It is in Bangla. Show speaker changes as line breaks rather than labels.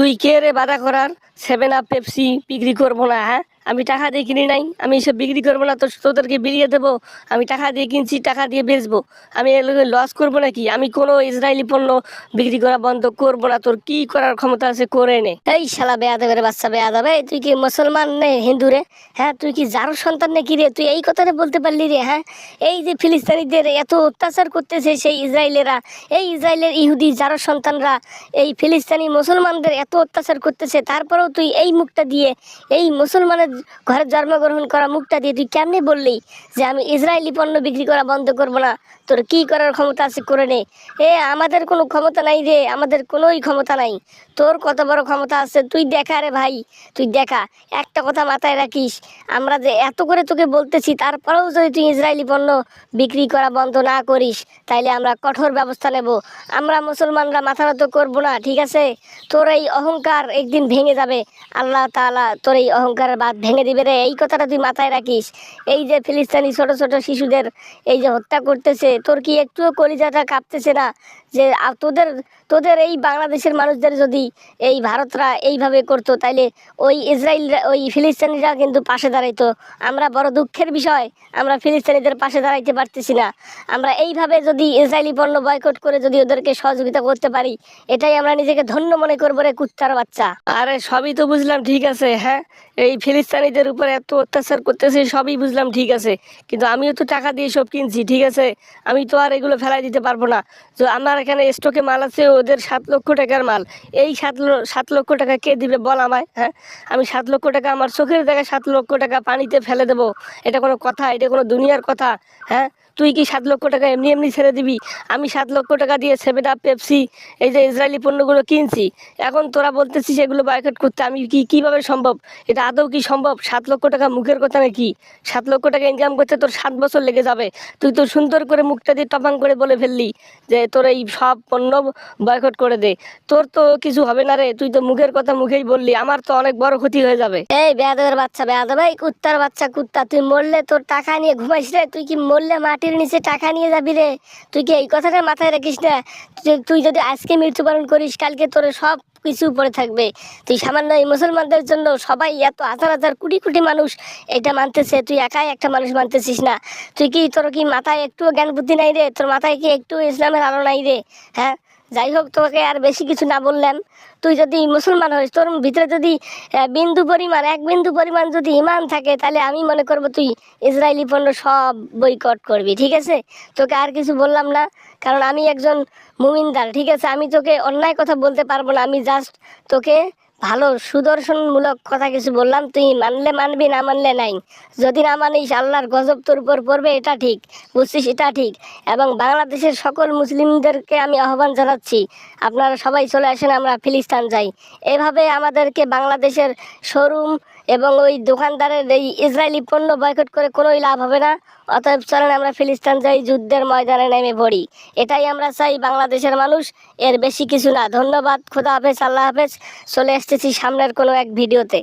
তুই কে রে বাধা করার সেভেন আপ পেপসি বিক্রি করব না হ্যাঁ? আমি টাকা দিয়ে কিনি নাই, আমি এসব বিক্রি করব না, তো তোদেরকে বিলিয়ে দেবো। আমি টাকা দিয়ে কিনছি, টাকা দিয়ে বেচবো। আমি লস করব নাকি? আমি কোনো ইসরায়েলি পণ্য বিক্রি করা বন্ধ করব না, তোর কি করার ক্ষমতা আছে করে নে। এই শালা বেয়াদবের বাচ্চা বেয়াদবে তুই কি মুসলমান নে, হিন্দু রে? হ্যাঁ তুই কি যার সন্তান নাকি রে? তুই এই কথাটা বলতে পারলি রে হ্যাঁ? এই যে ফিলিস্তানিদের এত অত্যাচার করতেছে সেই ইসরায়েলেরা, এই ইসরায়েলের ইহুদি যার সন্তানরা, এই ফিলিস্তানি মুসলমানদের এত অত্যাচার করতেছে, তারপরেও তুই এই মুখটা দিয়ে, এই মুসলমানের ঘরে জন্মগ্রহণ করা মুখটা দিয়ে তুই কেমনে বললি যে আমি ইসরায়েলি পণ্য বিক্রি করা বন্ধ করব না? তোর কি করার ক্ষমতা আছে করে নে। এ, আমাদের কোনো ক্ষমতা নাই রে, আমাদের কোনোই ক্ষমতা নাই। তোর কত বড় ক্ষমতা আছে তুই দেখা রে ভাই, তুই দেখা, একটা কথা মাথায় রাখিস, আমরা যে এত করে তোকে বলতেছি, তারপরেও যদি তুই ইসরায়েলি পণ্য বিক্রি করা বন্ধ না করিস, তাইলে আমরা কঠোর ব্যবস্থা নেব। আমরা মুসলমানরা মাথা নত করব না, ঠিক আছে? তোর এই অহংকার একদিন ভেঙে যাবে। আল্লাহ তাআলা তোর এই অহংকারের বাদ ভেঙে দিবে রে। এই কথাটা তুই মাথায় রাখিস। এই যে ফিলিস্তানি ছোট ছোট শিশুদের এই যে হত্যা করতেছে, তোর কি একটুও কলিজাটা কাঁপতেছে না? যে তোদের তোদের এই বাংলাদেশের মানুষদের যদি এই ভারতরা এইভাবে করতো, তাইলে ওই ইসরায়েল ওই ফিলিস্তিনিরা কিন্তু পাশে দাঁড়াইতো। আমরা বড় দুঃখের বিষয়, আমরা ফিলিস্তিনিদের পাশে দাঁড়াইতে পারতেছি না। আমরা এইভাবে যদি ইসরায়েলি পণ্য বয়কট করে যদি ওদেরকে সহযোগিতা করতে পারি, এটাই আমরা নিজেকে ধন্য মনে করব রে কুত্তার বাচ্চা। আরে, সবই তো বুঝলাম, ঠিক আছে হ্যাঁ? এই ফিলিস্তিনিদের উপর এত অত্যাচার করতেছে, সবই বুঝলাম ঠিক আছে। কিন্তু আমিও তো টাকা দিয়ে সব কিনছি, ঠিক আছে? আমি তো আর এগুলো ফেলাই দিতে পারব না। তো আমার এখানে স্টকে মাল আছে, ওদের সাত লক্ষ টাকার মাল। এই সাত সাত লক্ষ টাকা কে দিবে বল আমায় হ্যাঁ? আমি সাত লক্ষ টাকা আমার চোখের দেখা সাত লক্ষ টাকা পানিতে ফেলে দেবো। এটা কোনো কথা, এটা কোনো দুনিয়ার কথা হ্যাঁ? তুই কি সাত লক্ষ টাকা এমনি এমনি ছেড়ে দিবি? আমি সাত লক্ষ টাকা দিয়ে সেভেন আপ পেপসি এই যে ইসরায়েলি পণ্যগুলো কিনছি। এখন তোরা বলতেছিস এগুলো বয়কট করতে, আমি কি, কীভাবে সম্ভব? এটা আদৌ কি সম্ভব? সাত লক্ষ টাকা মুখের কথা নাকি? সাত লক্ষ টাকা ইনকাম করতে তোর সাত বছর লেগে যাবে। তুই তো সুন্দর করে মুখটা দিয়ে টপাং করে বলে ফেললি যে তোর এই সব পণ্য বয়কট করে দে। তোর তো কিছু হবে না রে, তুই তো মুখের কথা মুখেই বললি, আমার তো অনেক বড় ক্ষতি হয়ে যাবে। এই বেয়াদবের বাচ্চা, বেয়াদব, এই কুত্তার বাচ্চা, কুত্তা, তুই মরলে তোর টাকা নিয়ে ঘুমাইস রে, তুই কি মরলে মাটির নিচে টাকা নিয়ে যাবি রে? তুই কি এই কথাটা মাথায় রাখিস না? তুই- যদি আজকে মৃত্যুবরণ করিস, কালকে তোর সব কিছু পরে থাকবে। তুই সামান্য এই মুসলমানদের জন্য সবাই এত হাজার হাজার কোটি কোটি মানুষ এটা মানতেছে, তুই একাই একটা মানুষ মানতেছিস না। তুই কি তোর কি মাথায় একটু জ্ঞান বুদ্ধি নাই রে? তোর মাথায় কি একটু ইসলামের আলো নাই রে? হ্যাঁ? যাই হোক তোকে আর বেশি কিছু না বললাম। তুই যদি মুসলমান হইস, তোর ভিতরে যদি বিন্দু পরিমাণ, এক বিন্দু পরিমাণ যদি ইমান থাকে, তাহলে আমি মনে করব তুই ইসরায়েলি পণ্য সব বইকট করবি, ঠিক আছে? তোকে আর কিছু বললাম না, কারণ আমি একজন মুমিনদার ঠিক আছে? আমি তোকে অন্যায় কথা বলতে পারব না, আমি জাস্ট তোকে ভালো সুদর্শনমূলক কথা কিছু বললাম, তুই মানলে মানবি, না মানলে নাই। যদি না মানিস, আল্লাহর গজব তোর উপর পড়বে, এটা ঠিক। বুঝছিস? এটা ঠিক। এবং বাংলাদেশের সকল মুসলিমদেরকে আমি আহ্বান জানাচ্ছি, আপনারা সবাই চলে আসেন, আমরা ফিলিস্তান যাই। এভাবে আমাদেরকে বাংলাদেশের শোরুম এবং ওই দোকানদারের এই ইসরায়েলি পণ্য বয়কট করে কোনোই লাভ হবে না। অতএব চলেন আমরা ফিলিস্তান যাই, যুদ্ধের ময়দানে নেমে পড়ি। এটাই আমরা চাই, বাংলাদেশের মানুষ। এর বেশি কিছু না। ধন্যবাদ। খোদা হাফেজ, আল্লাহ হাফেজ। চলে এসতেছি সামনের কোনো এক ভিডিওতে।